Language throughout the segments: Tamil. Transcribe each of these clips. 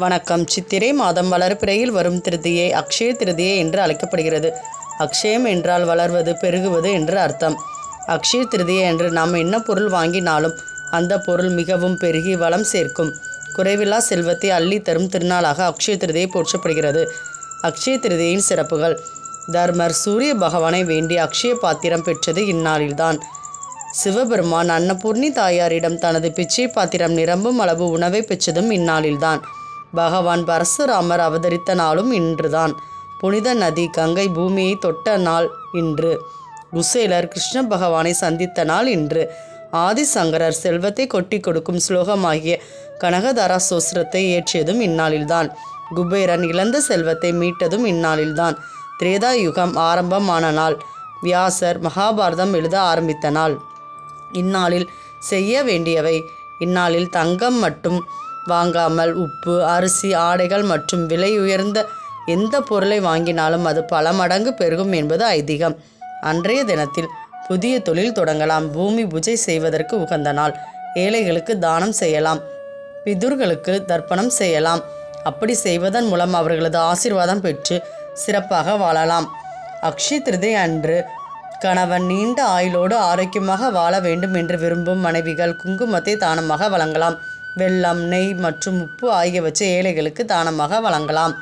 வணக்கம். சித்திரை மாதம் வளர்பிறையில் வரும் திருதியை அக்ஷய திருதியை என்று அழைக்கப்படுகிறது. அக்ஷயம் என்றால் வளர்வது பெருகுவது என்று அர்த்தம். அக்ஷய திருதியை என்று நாம் என்ன பொருள் வாங்கினாலும் அந்த பொருள் மிகவும் பெருகி வளம் சேர்க்கும். குறைவில்லா செல்வத்தை அள்ளி தரும் திருநாளாக அக்ஷய திருதியை போற்றப்படுகிறது. அக்ஷய திருதியின் சிறப்புகள். தர்மர் சூரிய பகவானை வேண்டி அக்ஷய பாத்திரம் பெற்றது இந்நாளில்தான். சிவபெருமான் அன்னபூர்ணி தாயாரிடம் தனது பிச்சை பாத்திரம் நிரம்பும் அளவு உணவை பெற்றதும் இந்நாளில்தான். பகவான் பரசுராமர் அவதரித்த நாளும் இன்றுதான். புனித நதி கங்கை பூமியை தொட்ட நாள் இன்று. குசேலர் கிருஷ்ண பகவானை சந்தித்த நாள் இன்று. ஆதிசங்கரர் செல்வத்தை கொட்டி கொடுக்கும் ஸ்லோகமாகிய கனகதாரா சோஸ்திரத்தை ஏற்றியதும் இந்நாளில்தான். குபேரன் இழந்த செல்வத்தை மீட்டதும் இந்நாளில்தான். திரேதா யுகம் ஆரம்பமான நாள். வியாசர் மகாபாரதம் எழுத ஆரம்பித்த நாள். இந்நாளில் செய்ய வேண்டியவை. இந்நாளில் தங்கம் மட்டும் வாங்காமல் உப்பு அரிசி ஆடைகள் மற்றும் விலை உயர்ந்த எந்த பொருளை வாங்கினாலும் அது பல மடங்கு பெருகும் என்பது ஐதீகம். அன்றைய தினத்தில் புதிய தொழில் தொடங்கலாம். பூமி பூஜை செய்வதற்கு உகந்த நாள். ஏழைகளுக்கு தானம் செய்யலாம். பிதுர்களுக்கு தர்ப்பணம் செய்யலாம். அப்படி செய்வதன் மூலம் அவர்களது ஆசீர்வாதம் பெற்று சிறப்பாக வாழலாம். அக்ஷய திருதை அன்று கணவன் நீண்ட ஆயுளோடு ஆரோக்கியமாக வாழ வேண்டும் என்று விரும்பும் மனைவிகள் குங்குமத்தை தானமாக வழங்கலாம். வெல்லம் நெய் மற்றும் உப்பு ஆகியவற்றை ஏழைகளுக்கு தானமாக வழங்கலாம்.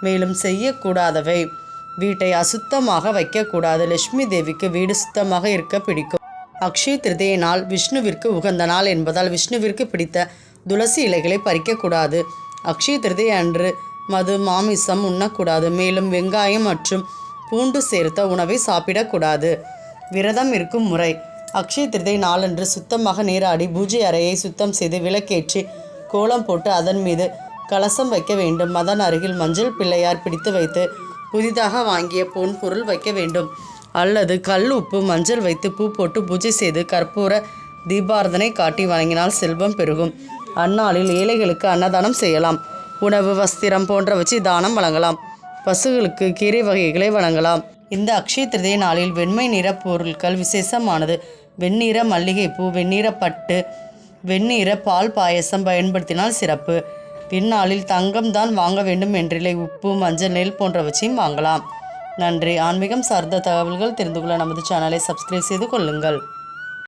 மேலும் செய்யக்கூடாதவை. வீட்டை அசுத்தமாக வைக்கக்கூடாது. லட்சுமி தேவிக்கு வீடு சுத்தமாக இருக்க பிடிக்கும். அக்ஷய திருதியை நாள் விஷ்ணுவிற்கு உகந்த நாள் என்பதால் விஷ்ணுவிற்கு பிடித்த துளசி இலைகளை பறிக்கக்கூடாது. அக்ஷய திருதியை அன்று மது மாமிசம் உண்ணக்கூடாது. மேலும் வெங்காயம் மற்றும் பூண்டு சேர்த்த உணவை சாப்பிடக்கூடாது. விரதம் இருக்கும் முறை. அக்ஷய திருதை நாளன்று சுத்தமாக நீராடி பூஜை அறையை சுத்தம் செய்து விளக்கேற்றி கோலம் போட்டு அதன் மீது கலசம் வைக்க வேண்டும். அதன் அருகில் மஞ்சள் பிள்ளையார் பிடித்து வைத்து புதிதாக வாங்கிய பொன் பொருள் வைக்க வேண்டும். அல்லது கல் உப்பு மஞ்சள் வைத்து பூ போட்டு பூஜை செய்து கற்பூர தீபாரதனை காட்டி வணங்கினால் செல்வம் பெருகும். அந்நாளில் ஏழைகளுக்கு அன்னதானம் செய்யலாம். உணவு வஸ்திரம் போன்றவற்றை தானம் வழங்கலாம். பசுகளுக்கு கீரை வகைகளை வழங்கலாம். இந்த அக்ஷய திருதியை நாளில் வெண்மை நிற பொருட்கள் விசேஷமானது. வெண்ணிற மல்லிகைப்பூ வெண்ணிற பட்டு வெண்ணிற பால் பாயசம் பயன்படுத்தினால் சிறப்பு. பின்னாளில் தங்கம் தான் வாங்க வேண்டும் என்றில்லை. உப்பு மஞ்சள் நெல் போன்றவற்றையும் வாங்கலாம். நன்றி. ஆன்மீகம் சார்ந்த தகவல்கள் தெரிந்து கொள்ள நமது சேனலை சப்ஸ்கிரைப் செய்து கொள்ளுங்கள்.